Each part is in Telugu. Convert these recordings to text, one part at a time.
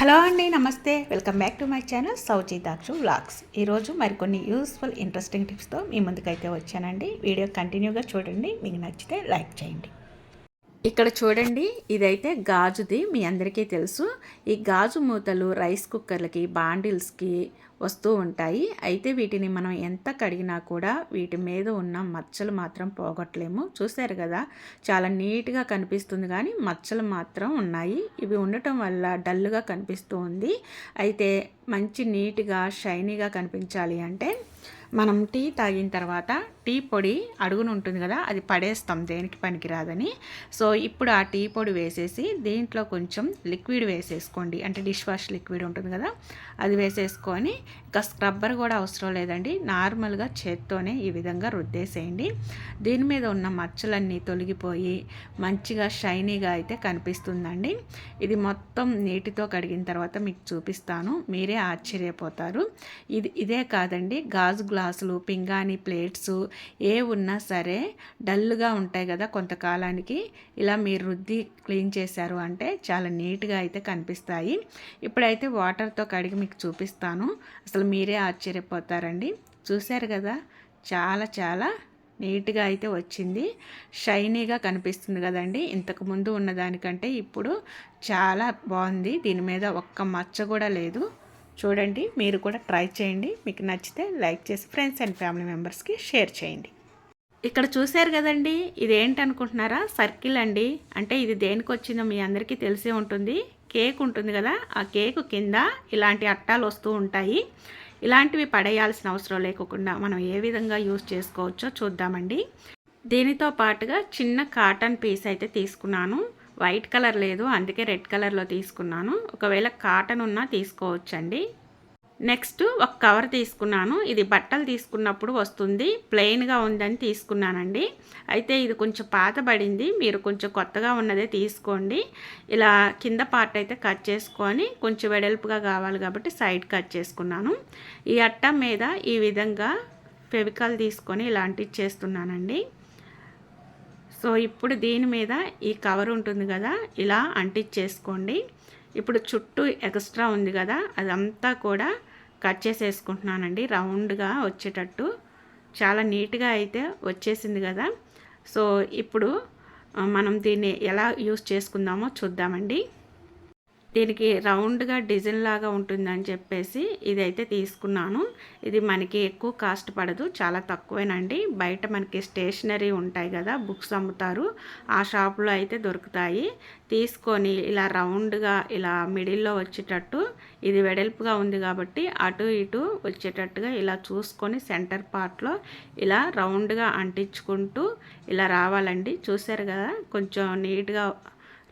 హలో అండి నమస్తే. Welcome back to my channel సౌజీతాక్షు vlogs. ఈరోజు మరికొన్ని యూస్ఫుల్ ఇంట్రెస్టింగ్ టిప్స్తో మీ ముందుకైతే వచ్చానండి. వీడియో కంటిన్యూగా చూడండి. మీకు నచ్చితే లైక్ చేయండి. ఇక్కడ చూడండి ఇదైతే గాజుది. మీ అందరికీ తెలుసు. ఈ గాజు మూతలు రైస్ కుక్కర్లకి బాండిల్స్కి వస్తూ ఉంటాయి. అయితే వీటిని మనం ఎంత కడిగినా కూడా వీటి మీద ఉన్న మచ్చలు మాత్రం పోగొట్టలేము. చూశారు కదా చాలా నీట్గా కనిపిస్తుంది కానీ మచ్చలు మాత్రం ఉన్నాయి. ఇవి ఉండటం వల్ల డల్గా కనిపిస్తూ ఉంది. అయితే మంచి నీట్గా షైనీగా కనిపించాలి అంటే మనం టీ తాగిన తర్వాత టీ పొడి అడుగును ఉంటుంది కదా అది పడేస్తాం దేనికి పనికిరాదని. సో ఇప్పుడు ఆ టీ పొడి వేసేసి దీంట్లో కొంచెం లిక్విడ్ వేసేసుకోండి. అంటే డిష్ వాష్ లిక్విడ్ ఉంటుంది కదా అది వేసేసుకొని ఇంకా స్క్రబ్బర్ కూడా అవసరం లేదండి. నార్మల్గా చేత్తోనే ఈ విధంగా రుద్దేసేయండి. దీని మీద ఉన్న మచ్చలన్నీ తొలగిపోయి మంచిగా షైనీగా అయితే కనిపిస్తుందండి. ఇది మొత్తం నీటితో కడిగిన తర్వాత మీకు చూపిస్తాను. మీరే ఆశ్చర్యపోతారు. ఇది ఇదే కాదండి గాజు గ్లాసులు పింగాణి ప్లేట్స్ ఏ ఉన్నా సరే డల్గా ఉంటాయి కదా కొంతకాలానికి. ఇలా మీరు రుద్ది క్లీన్ చేశారు అంటే చాలా నీట్గా అయితే కనిపిస్తాయి. ఇప్పుడైతే వాటర్తో కడిగి మీకు చూపిస్తాను. అసలు మీరే ఆశ్చర్యపోతారండి. చూశారు కదా? చాలా చాలా నీట్గా అయితే వచ్చింది. షైనీగా కనిపిస్తుంది కదండి. ఇంతకు ముందు ఉన్నదానికంటే ఇప్పుడు చాలా బాగుంది. దీని మీద ఒక్క మచ్చ కూడా లేదు. చూడండి మీరు కూడా ట్రై చేయండి. మీకు నచ్చితే లైక్ చేసి ఫ్రెండ్స్ అండ్ ఫ్యామిలీ మెంబర్స్కి షేర్ చేయండి. ఇక్కడ చూశారు కదండి ఇదేంటనుకుంటున్నారా సర్కిల్ అండి. అంటే ఇది దేనికి వచ్చిందో మీ అందరికీ తెలిసే ఉంటుంది. కేక్ ఉంటుంది కదా ఆ కేక్ కింద ఇలాంటి అట్టాలు వస్తూ ఉంటాయి. ఇలాంటివి పడేయాల్సిన అవసరం లేకుండా మనం ఏ విధంగా యూస్ చేసుకోవచ్చో చూద్దామండి. దీనితో పాటుగా చిన్న కాటన్ పీస్ అయితే తీసుకున్నాను. వైట్ కలర్ లేదు అందుకే రెడ్ కలర్లో తీసుకున్నాను. ఒకవేళ కాటన్ ఉన్నా తీసుకోవచ్చండి. నెక్స్ట్ ఒక కవర్ తీసుకున్నాను. ఇది బట్టలు తీసుకున్నప్పుడు వస్తుంది. ప్లెయిన్గా ఉందని తీసుకున్నానండి. అయితే ఇది కొంచెం పాతబడింది మీరు కొంచెం కొత్తగా ఉన్నదే తీసుకోండి. ఇలా కింద పార్ట్ అయితే కట్ చేసుకొని కొంచెం వెడల్పుగా కావాలి కాబట్టి సైడ్ కట్ చేసుకున్నాను. ఈ అట్ట మీద ఈ విధంగా ఫెవికాల్ తీసుకొని ఇలా అంటించేస్తున్నానండి సో ఇప్పుడు దీని మీద ఈ కవర్ ఉంటుంది కదా ఇలా అంటించేసుకోండి. ఇప్పుడు చుట్టూ ఎక్స్ట్రా ఉంది కదా అదంతా కూడా కట్ చేసేసుకుంటున్నానండి. రౌండ్గా వచ్చేటట్టు. చాలా నీట్గా అయితే వచ్చేసింది కదా. సో ఇప్పుడు మనం దీన్ని ఎలా యూస్ చేసుకుందామో చూద్దామండి. దీనికి రౌండ్గా డిజైన్ లాగా ఉంటుందని చెప్పేసి ఇదైతే తీసుకున్నాను. ఇది మనకి ఎక్కువ కాస్ట్ పడదు చాలా తక్కువేనండి. బయట మనకి స్టేషనరీ ఉంటాయి కదా బుక్స్ అమ్ముతారు. ఆ షాప్లో అయితే దొరుకుతాయి. తీసుకొని ఇలా రౌండ్గా ఇలా మిడిల్లో వచ్చేటట్టు ఇది వెడల్పుగా ఉంది కాబట్టి అటు ఇటు వచ్చేటట్టుగా ఇలా చూసుకొని సెంటర్ పార్ట్లో ఇలా రౌండ్గా అంటించుకుంటూ ఇలా రావాలండి. చూసారు కదా కొంచెం నీట్గా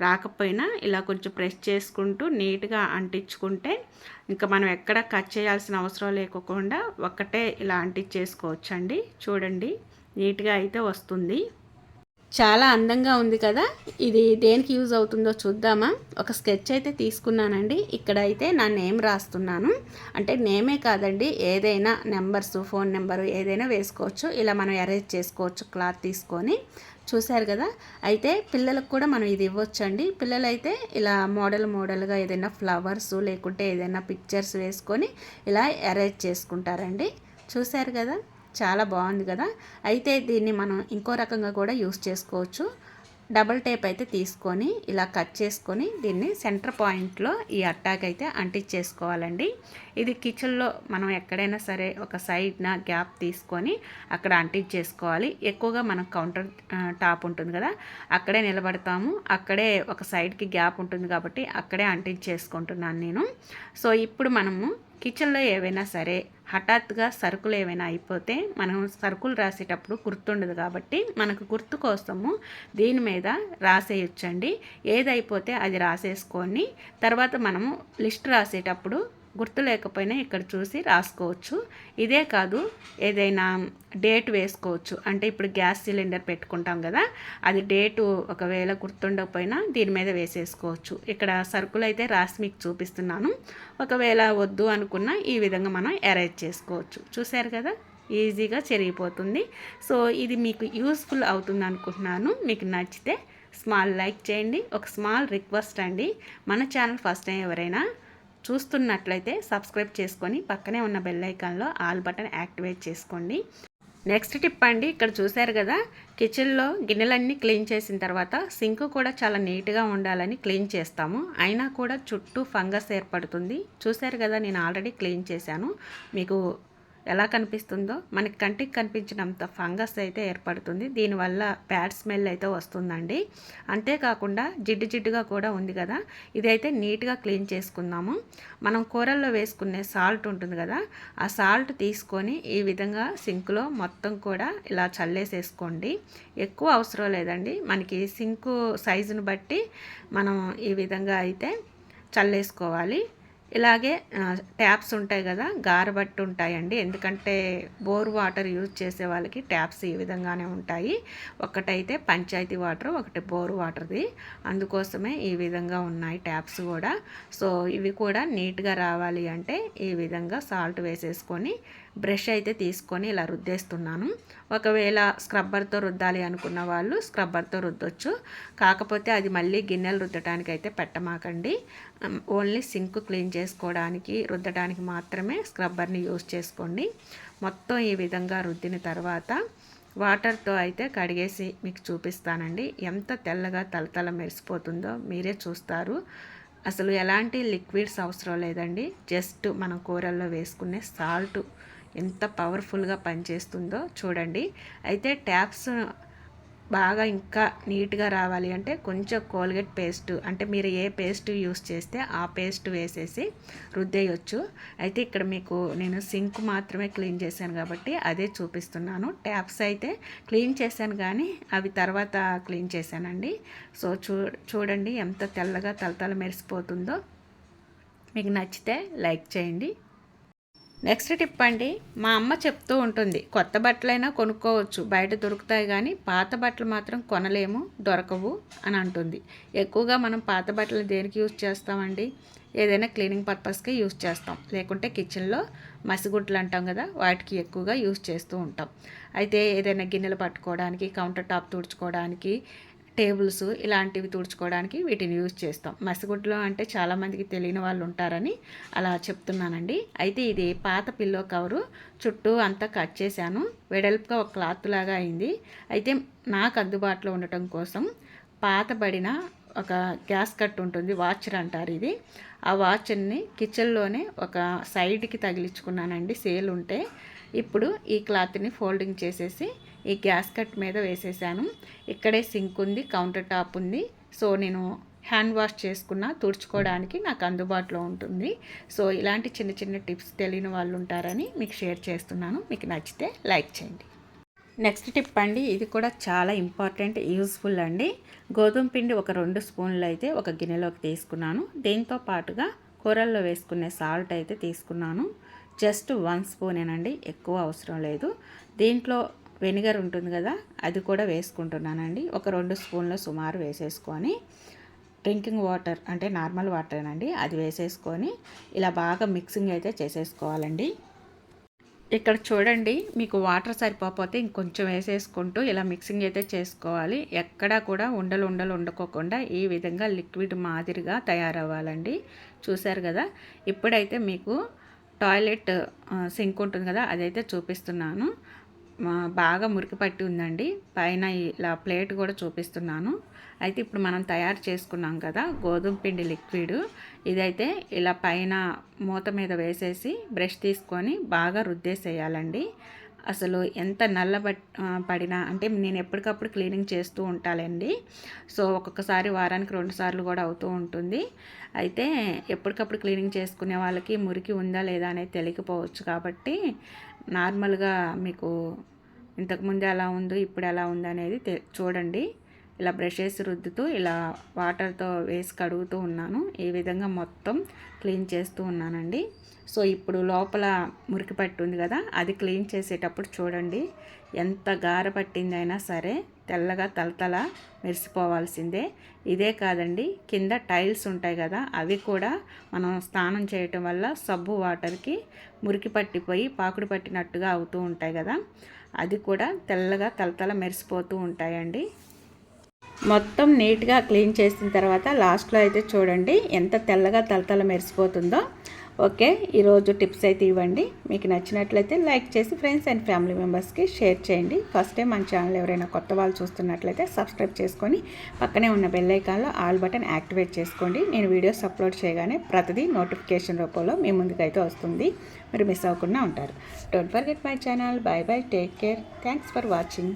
రాకపోయినా ఇలా కొంచెం ప్రెస్ చేసుకుంటూ నీట్గా అంటించుకుంటే ఇంకా మనం ఎక్కడ కట్ చేయాల్సిన అవసరం లేకోకుండా ఒక్కటే ఇలా అంటించేసుకోవచ్చండి. చూడండి నీట్గా అయితే వస్తుంది. చాలా అందంగా ఉంది కదా. ఇది దేనికి యూజ్ అవుతుందో చూద్దామా. ఒక స్కెచ్ అయితే తీసుకున్నానండి. ఇక్కడ అయితే నా నేమ్ రాస్తున్నాను. అంటే నేమే కాదండి ఏదైనా నెంబర్స్ ఫోన్ నెంబరు ఏదైనా వేసుకోవచ్చు. ఇలా మనం అరేంజ్ చేసుకోవచ్చు క్లాత్ తీసుకొని. చూశారు కదా. అయితే పిల్లలకు కూడా మనం ఇది ఇవ్వచ్చండి. పిల్లలైతే ఇలా మోడల్ మోడల్గా ఏదైనా ఫ్లవర్స్ లేకుంటే ఏదైనా పిక్చర్స్ వేసుకొని ఇలా అరేంజ్ చేసుకుంటారండి. చూశారు కదా. చాలా బాగుంది కదా. అయితే దీన్ని మనం ఇంకో రకంగా కూడా యూస్ చేసుకోవచ్చు. డబల్ టేప్ అయితే తీసుకొని ఇలా కట్ చేసుకొని దీన్ని సెంటర్ పాయింట్లో ఈ అట్టాక్ అయితే అంటించేసుకోవాలండి. ఇది కిచెన్లో మనం ఎక్కడైనా సరే ఒక సైడ్న గ్యాప్ తీసుకొని అక్కడ అంటించేసుకోవాలి. ఎక్కువగా మనం కౌంటర్ టాప్ ఉంటుంది కదా అక్కడే నిలబడతాము. అక్కడే ఒక సైడ్కి గ్యాప్ ఉంటుంది కాబట్టి అక్కడే అంటించేసుకుంటున్నాను నేను. సో ఇప్పుడు మనము కిచెన్లో ఏవైనా సరే హఠాత్తుగా సరుకులు ఏమైనా అయిపోతే మనం సరుకులు రాసేటప్పుడు గుర్తుండదు కాబట్టి మనకు గుర్తు కోసము దీని మీద రాసేయొచ్చండి. ఏదైపోతే అది రాసేసుకొని తర్వాత మనము లిస్ట్ రాసేటప్పుడు గుర్తు లేకపోయినా ఇక్కడ చూసి రాసుకోవచ్చు. ఇదే కాదు ఏదైనా డేట్ వేసుకోవచ్చు. అంటే ఇప్పుడు గ్యాస్ సిలిండర్ పెట్టుకుంటాం కదా అది డేటు ఒకవేళ గుర్తుండకపోయినా దీని మీద వేసేసుకోవచ్చు. ఇక్కడ సరుకులు అయితే రాసి మీకు చూపిస్తున్నాను. ఒకవేళ వద్దు అనుకున్నా ఈ విధంగా మనం అరేంజ్ చేసుకోవచ్చు. చూశారు కదా? ఈజీగా చెరిగిపోతుంది. సో ఇది మీకు యూస్ఫుల్ అవుతుంది అనుకుంటున్నాను. మీకు నచ్చితే స్మాల్ లైక్ చేయండి. ఒక స్మాల్ రిక్వెస్ట్ అండి. మన ఛానల్ ఫస్ట్ టైం ఎవరైనా చూస్తున్నట్లయితే సబ్స్క్రైబ్ చేసుకొని పక్కనే ఉన్న బెల్ ఐకాన్లో ఆల్ బటన్ యాక్టివేట్ చేసుకోండి. నెక్స్ట్ టిప్ అండి ఇక్కడ చూశారు కదా కిచెన్లో గిన్నెలన్నీ క్లీన్ చేసిన తర్వాత సింక్ కూడా చాలా నీట్గా ఉండాలని క్లీన్ చేస్తాము. అయినా కూడా చుట్టూ ఫంగస్ ఏర్పడుతుంది. చూశారు కదా నేను ఆల్రెడీ క్లీన్ చేశాను. మీకు ఎలా కనిపిస్తుందో మనకి కంటికి కనిపించినంత ఫంగస్ అయితే ఏర్పడుతుంది. దీనివల్ల బ్యాడ్ స్మెల్ అయితే వస్తుందండి. అంతేకాకుండా జిడ్డు జిడ్డుగా కూడా ఉంది కదా. ఇదైతే నీట్గా క్లీన్ చేసుకుందాము. మనం కూరల్లో వేసుకునే సాల్ట్ ఉంటుంది కదా. ఆ సాల్ట్ తీసుకొని ఈ విధంగా సింక్లో మొత్తం కూడా ఇలా చల్లేసేసుకోండి. ఎక్కువ అవసరం లేదండి. మనకి సింకు సైజును బట్టి మనం ఈ విధంగా అయితే చల్లేసుకోవాలి. ఇలాగే ట్యాప్స్ ఉంటాయి కదా గారబట్టి ఉంటాయండి. ఎందుకంటే బోర్ వాటర్ యూజ్ చేసే వాళ్ళకి ట్యాప్స్ ఈ విధంగానే ఉంటాయి. ఒకటైతే పంచాయతీ వాటర్ ఒకటి బోర్ వాటర్ది. అందుకోసమే ఈ విధంగా ఉన్నాయి ట్యాప్స్ కూడా. సో ఇవి కూడా నీట్గా రావాలి అంటే ఈ విధంగా సాల్ట్ వేసేసుకొని బ్రష్ అయితే తీసుకొని ఇలా రుద్దేస్తున్నాను. ఒకవేళ స్క్రబ్బర్తో రుద్దాలి అనుకున్న వాళ్ళు స్క్రబ్బర్తో రుద్దొచ్చు. కాకపోతే అది మళ్ళీ గిన్నెలు రుద్దడానికి అయితే పెట్టమాకండి. ఓన్లీ సింక్ క్లీన్ చేసుకోవడానికి రుద్దడానికి మాత్రమే స్క్రబ్బర్ని యూజ్ చేసుకోండి. మొత్తం ఈ విధంగా రుద్దిన తర్వాత వాటర్తో అయితే కడిగేసి మీకు చూపిస్తానండి. ఎంత తెల్లగా తలతల మెరిసిపోతుందో మీరే చూస్తారు. అసలు ఎలాంటి లిక్విడ్స్ అవసరం లేదండి. జస్ట్ మనం కూరల్లో వేసుకునే సాల్ట్ ఎంత పవర్ఫుల్గా పనిచేస్తుందో చూడండి. అయితే ట్యాప్స్ బాగా ఇంకా నీట్గా రావాలి అంటే కొంచెం కోల్గేట్ పేస్ట్ అంటే మీరు ఏ పేస్ట్ యూస్ చేస్తే ఆ పేస్ట్ వేసేసి రుద్దేయచ్చు. అయితే ఇక్కడ మీకు నేను సింక్ మాత్రమే క్లీన్ చేశాను కాబట్టి అదే చూపిస్తున్నాను. ట్యాప్స్ అయితే క్లీన్ చేశాను కానీ అవి తర్వాత క్లీన్ చేశానండి. సో చూ చూడండి ఎంత తెల్లగా తలతల మెరిసిపోతుందో. మీకు నచ్చితే లైక్ చేయండి. నెక్స్ట్ టిప్ అండి మా అమ్మ చెప్తూ ఉంటుంది కొత్త బట్టలైనా కొనుక్కోవచ్చు బయట దొరుకుతాయి కానీ పాత బట్టలు మాత్రం కొనలేము దొరకవు అని అంటుంది. ఎక్కువగా మనం పాత బట్టలు దేనికి యూజ్ చేస్తామండి? ఏదైనా క్లీనింగ్ పర్పస్కి యూజ్ చేస్తాం లేకుంటే కిచెన్లో మసిగుడ్లు అంటాం కదా వాటికి ఎక్కువగా యూజ్ చేస్తూ ఉంటాం. అయితే ఏదైనా గిన్నెలు పట్టుకోవడానికి కౌంటర్ టాప్ తుడుచుకోవడానికి టేబుల్స్ ఇలాంటివి తుడుచుకోవడానికి వీటిని యూజ్ చేస్తాం. మసిగుడ్లో అంటే చాలామందికి తెలియని వాళ్ళు ఉంటారని అలా చెప్తున్నానండి. అయితే ఇది పాత పిల్లో కవరు చుట్టూ అంతా కట్ చేశాను. వెడల్పుగా ఒక క్లాత్ లాగా అయింది. అయితే నాకు అందుబాటులో ఉండటం కోసం పాతబడిన ఒక గ్యాస్ కట్ ఉంటుంది వాచర్ అంటారు ఇది. ఆ వాచర్ని కిచెన్లోనే ఒక సైడ్కి తగిలించుకున్నానండి. సేల్ ఉంటే ఇప్పుడు ఈ క్లాత్ని ఫోల్డింగ్ చేసేసి ఈ గ్యాస్ కట్ మీద వేసేసాను. ఇక్కడే సింక్ ఉంది కౌంటర్ టాప్ ఉంది. సో నేను హ్యాండ్ వాష్ చేసుకున్న తుడుచుకోవడానికి నాకు అందుబాటులో ఉంటుంది. సో ఇలాంటి చిన్న చిన్న టిప్స్ తెలియని వాళ్ళు ఉంటారని మీకు షేర్ చేస్తున్నాను. మీకు నచ్చితే లైక్ చేయండి. నెక్స్ట్ టిప్ అండి ఇది కూడా చాలా ఇంపార్టెంట్ యూస్ఫుల్ అండి. గోధుమ పిండి ఒక రెండు స్పూన్లు అయితే ఒక గిన్నెలోకి తీసుకున్నాను. దీంతో పాటుగా కూరల్లో వేసుకునే సాల్ట్ అయితే తీసుకున్నాను. జస్ట్ వన్ స్పూనేనండి ఎక్కువ అవసరం లేదు. దీంట్లో వెనిగర్ ఉంటుంది కదా అది కూడా వేసుకుంటున్నానండి. ఒక రెండు స్పూన్ల సుమారు వేసేసుకొని డ్రింకింగ్ వాటర్ అంటే నార్మల్ వాటర్ అండి అది వేసేసుకొని ఇలా బాగా మిక్సింగ్ అయితే చేసేసుకోవాలండి. ఇక్కడ చూడండి మీకు వాటర్ సరిపోతే ఇంకొంచెం వేసేసుకుంటూ ఇలా మిక్సింగ్ అయితే చేసుకోవాలి. ఎక్కడా కూడా ఉండలు ఉండలు ఉండకోకుండా ఈ విధంగా లిక్విడ్ మాదిరిగా తయారవ్వాలండి. చూశారు కదా ఇప్పుడైతే మీకు టాయిలెట్ సింక్ ఉంటుంది కదా అదైతే చూపిస్తున్నాను. బాగా మురికి పట్టి ఉందండి. పైన ఇలా ప్లేట్ కూడా చూపిస్తున్నాను. అయితే ఇప్పుడు మనం తయారు చేసుకున్నాం కదా గోధుమ పిండి లిక్విడ్. ఇదైతే ఇలా పైన మూత మీద వేసేసి బ్రష్ తీసుకొని బాగా రుద్దేసేయాలండి. అసలు ఎంత నల్ల పడినా అంటే నేను ఎప్పటికప్పుడు క్లీనింగ్ చేస్తూ ఉంటానండి. సో ఒక్కొక్కసారి వారానికి రెండు సార్లు కూడా అవుతూ ఉంటుంది. అయితే ఎప్పటికప్పుడు క్లీనింగ్ చేసుకునే వాళ్ళకి మురికి ఉందా లేదా అనేది తెలియకపోవచ్చు కాబట్టి నార్మల్గా మీకు ఇంతకుముందు ఎలా ఉందో ఇప్పుడు ఎలా ఉందో అనేది చూడండి. ఇలా బ్రష్ వేసి రుద్దుతూ ఇలా వాటర్తో వేసి కడుగుతూ ఉన్నాను. ఈ విధంగా మొత్తం క్లీన్ చేస్తూ ఉన్నానండి. సో ఇప్పుడు లోపల మురికి పట్టి ఉంది కదా అది క్లీన్ చేసేటప్పుడు చూడండి. ఎంత గార పట్టిందైనా సరే తెల్లగా తలతల మెరిసిపోవాల్సిందే. ఇదే కాదండి కింద టైల్స్ ఉంటాయి కదా అవి కూడా మనం స్నానం చేయటం వల్ల సబ్బు వాటర్కి మురికి పట్టిపోయి పాకుడు పట్టినట్టుగా అవుతూ ఉంటాయి కదా. అది కూడా తెల్లగా తలతల మెరిసిపోతూ ఉంటాయండి. మొత్తం నీట్గా క్లీన్ చేసిన తర్వాత లాస్ట్లో అయితే చూడండి ఎంత తెల్లగా తలతల మెరిసిపోతుందో. ఓకే ఈరోజు టిప్స్ అయితే ఇవ్వండి. మీకు నచ్చినట్లయితే లైక్ చేసి ఫ్రెండ్స్ అండ్ ఫ్యామిలీ మెంబర్స్కి షేర్ చేయండి. ఫస్ట్ టైం మన ఛానల్ ఎవరైనా కొత్త వాళ్ళు చూస్తున్నట్లయితే సబ్స్క్రైబ్ చేసుకొని పక్కనే ఉన్న బెల్ ఐకాన్లో ఆల్ బటన్ యాక్టివేట్ చేసుకోండి. నేను వీడియోస్ అప్లోడ్ చేయగానే ప్రతిదీ నోటిఫికేషన్ రూపంలో మీ ముందుకైతే వస్తుంది. మీరు మిస్ అవ్వకుండా ఉంటారు. Don't forget my channel. Bye bye. Take care. Thanks for watching.